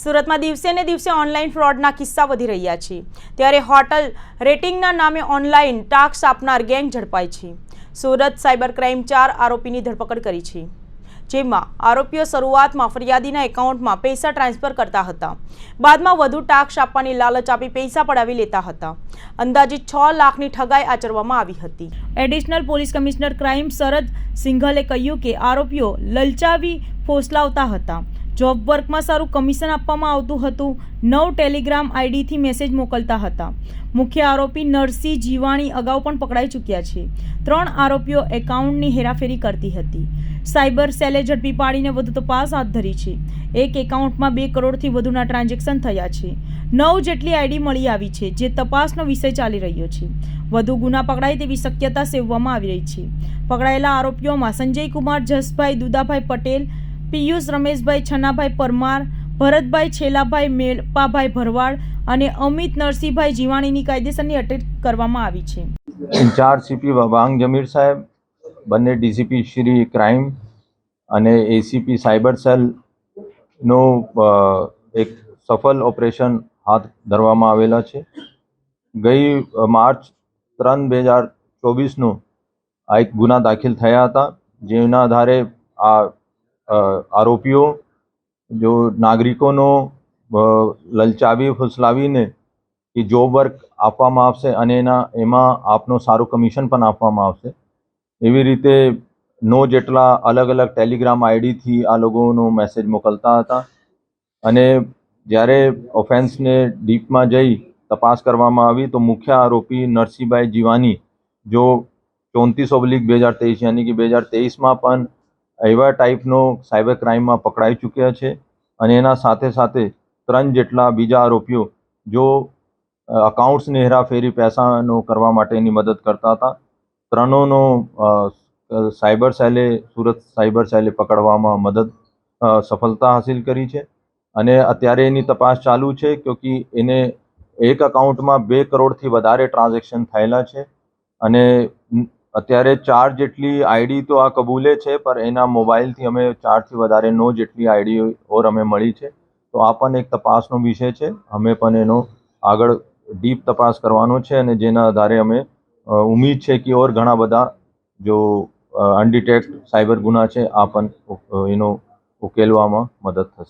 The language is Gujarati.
સુરતમાં દિવસે ને દિવસે ઓનલાઈન ફ્રોડના કિસ્સા વધી રહ્યા છે. ત્યારે હોટલ રેટિંગના નામે ઓનલાઈન ટાસ્ક આપનાર ગેંગ ઝડપાઈ છે. સુરત સાયબર ક્રાઇમ ચાર આરોપીની ધરપકડ કરી છે. જેમાં આરોપીઓ શરૂઆતમાં ફરિયાદીના એકાઉન્ટમાં પૈસા ટ્રાન્સફર કરતા હતા. બાદમાં વધુ ટાક્ષ આપવાની લાલચ આપી પૈસા પડાવી લેતા હતા. અંદાજિત છ લાખની ઠગાઈ આચરવામાં આવી હતી. Additional police commissioner crime Sharad સિંઘલે કહ્યું કે આરોપીઓ લલચાવી ફોસલાવતા હતા. જોબ વર્કમાં સારું કમિશન આપવામાં આવતું હતું. નવ ટેલિગ્રામ આઈડીથી મેસેજ મોકલતા હતા. મુખ્ય આરોપી નરસિંહ જીવાણી અગાઉ પણ પકડાઈ ચૂક્યા છે. ત્રણ આરોપીઓ એકાઉન્ટની હેરાફેરી કરતી હતી. સાયબર સેલે ઝડપી પાડીને વધુ તપાસ હાથ ધરી છે. એક એકાઉન્ટમાં બે કરોડથી વધુના ટ્રાન્ઝેક્શન થયા છે. નવ જેટલી આઈડી મળી આવી છે, જે તપાસનો વિષય ચાલી રહ્યો છે. વધુ ગુના પકડાય તેવી શક્યતા સેવવામાં આવી રહી છે. પકડાયેલા આરોપીઓમાં સંજય કુમાર જસભાઈ, દુદાભાઈ પટેલ પિયુષ રમેશભાઈ છનાભાઈ પરમાર, ભરતભાઈ છેલાભાઈ મેળપાભાઈ ભરવાડ અને અમિત નરસિંહભાઈ જીવાણીની કાયદેસરની અટક કરવામાં આવી છે. ઇન્ચાર્જ સીપી વાંગ જમીર સાહેબ, બંને ડીસીપી શ્રી ક્રાઇમ અને એસીપી સાયબર સેલનું એક સફળ ઓપરેશન હાથ ધરવામાં આવેલા છે. ગઈ માર્ચ ત્રણ બે હજાર ચોવીસનું આ એક ગુના દાખલ થયા હતા. જેના આધારે આ આરોપીઓ જો નાગરિકોનો લલચાવી, ફુસલાવીને કે જોબ વર્ક આપવામાં આવશે અને એના, એમાં આપનો સારું કમિશન પણ આપવામાં આવશે, એવી રીતે નો જેટલા અલગ અલગ ટેલિગ્રામ આઈડીથી આ લોકોનો મેસેજ મોકલતા હતા. અને જ્યારે ઓફેન્સને ડીપમાં જઈ તપાસ કરવામાં આવી તો મુખ્ય આરોપી નરસિંહભાઈ જીવાની, જો ચોત્રીસ ઓબ્લિક બે હજાર તેવીસ યાની કે બે હજાર તેવીસમાં પણ એવા ટાઈપનો સાયબર ક્રાઇમમાં પકડાઈ ચૂક્યા છે અને એના સાથે સાથે ત્રણ જેટલા બીજા આરોપીઓ જો અકાઉન્ટ્સની હેરાફેરી પૈસાનો કરવા માટેની મદદ કરતા હતા. ત્રણોનો સાયબર સેલે, સુરત સાયબર સેલે પકડવામાં મદદ સફળતા હાસિલ કરી છે. અને અત્યારે એની તપાસ ચાલુ છે ક્યોંકિ એને એક અકાઉન્ટમાં બે કરોડથી વધારે ટ્રાન્ઝેક્શન થયેલા છે. અને અત્યારે ચાર જેટલી આઈડી તો આ કબૂલે છે પણ એના મોબાઈલથી અમે ચારથી વધારે નો જેટલી આઈડી ઓર અમે મળી છે. તો આ પણ એક તપાસનો વિષય છે. અમે પણ એનો આગળ ડીપ તપાસ કરવાનો છે અને જેના આધારે અમે ઉમીદ છે કે ઓર ઘણા બધા જો અનડિટેક્ટ સાયબર ગુના છે, આ પણ એનો ઉકેલવામાં મદદ થશે.